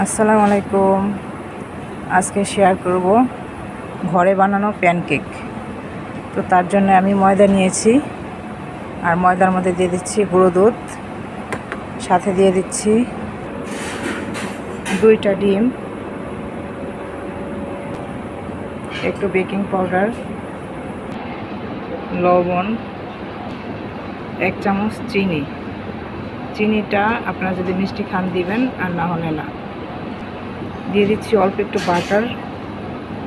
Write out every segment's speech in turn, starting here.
আসসালামু আলাইকুম। আজকে শেয়ার করব ঘরে বানানো প্যানকেক তো তার জন্য আমি ময়দা নিয়েছি আর ময়দার মধ্যে দিয়ে দিচ্ছি গুঁড়ো দুধ। সাথে দিয়ে দিচ্ছি দুইটা ডিম। একটু বেকিং পাউডার লবণ, এক চামচ চিনি। চিনিটা আপনারা যদি মিষ্টি খান দিবেন আর না হলে না। দিয়ে দিচ্ছি অল্প একটু বাটার।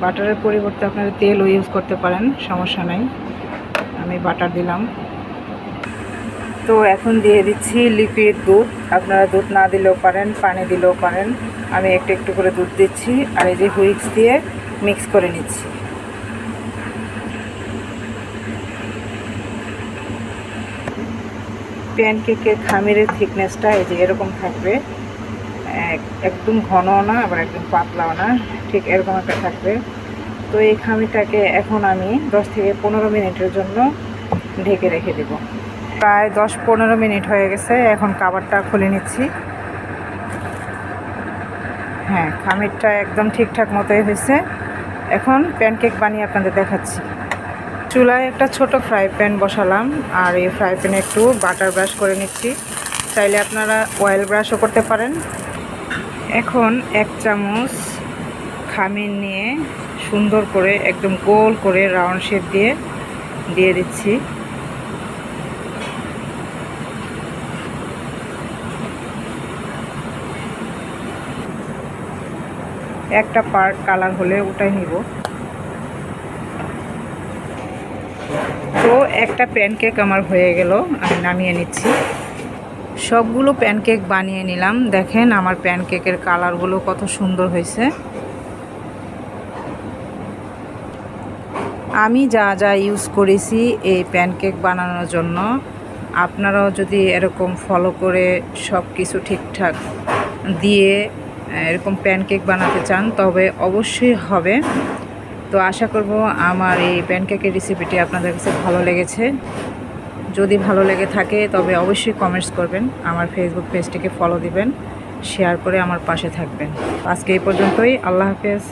বাটারের পরিবর্তে আপনারা তেলও ইউজ করতে পারেন, সমস্যা নাই। আমি বাটার দিলাম। তো এখন দিয়ে দিচ্ছি লিপির দুধ। আপনারা দুধ না দিলেও পারেন, পানি দিলেও পারেন। আমি একটু একটু করে দুধ দিচ্ছি আর এই যে হুইক্স দিয়ে মিক্স করে নিচ্ছি। প্যানকেকের খামিরের থিকনেসটা এই যে এরকম থাকবে। একদম ঘন না, আবার একদম পাতলাও না, ঠিক এরকম একটা থাকবে। তো এই খামিরটাকে এখন আমি দশ থেকে পনেরো মিনিটের জন্য ঢেকে রেখে দেব। প্রায় দশ পনেরো মিনিট হয়ে গেছে, এখন কাবারটা খুলে নিচ্ছি। হ্যাঁ খামিরটা একদম ঠিকঠাক মতোই হয়েছে। এখন প্যানকেক বানিয়ে আপনাদের দেখাচ্ছি। চুলায় একটা ছোট ফ্রাই প্যান বসালাম, আর এই ফ্রাই প্যানে একটু বাটার ব্রাশ করে নিচ্ছি। চাইলে আপনারা অয়েল ব্রাশও করতে পারেন। এখন এক চামচ খামির নিয়ে সুন্দর করে একদম গোল করে রাউন্ড শেপ দিয়ে দিয়ে দিচ্ছি। একটা পার্ট কালার হলে ওটাই নিব। তো একটা প্যানকেক আমার হয়ে গেল, আমি নামিয়ে নিচ্ছি। সবগুলো প্যানকেক বানিয়ে নিলাম। দেখেন আমার প্যানকেকের কালারগুলো কত সুন্দর হয়েছে। আমি যা যা ইউজ করেছি এই প্যানকেক বানানোর জন্য। আপনারাও যদি এরকম ফলো করে সব কিছু ঠিকঠাক দিয়ে এরকম প্যানকেক বানাতে চান, তবে অবশ্যই হবে। তো আশা করব আমার এই প্যানকেকের রেসিপিটি আপনাদের কাছে ভালো লেগেছে। যদি ভালো লেগে থাকে, তবে অবশ্যই কমেন্টস করবেন। আমার ফেসবুক পেজটিকে ফলো দিবেন শেয়ার করে আমার পাশে থাকবেন। আজকে এই পর্যন্তই, আল্লাহ হাফেজ।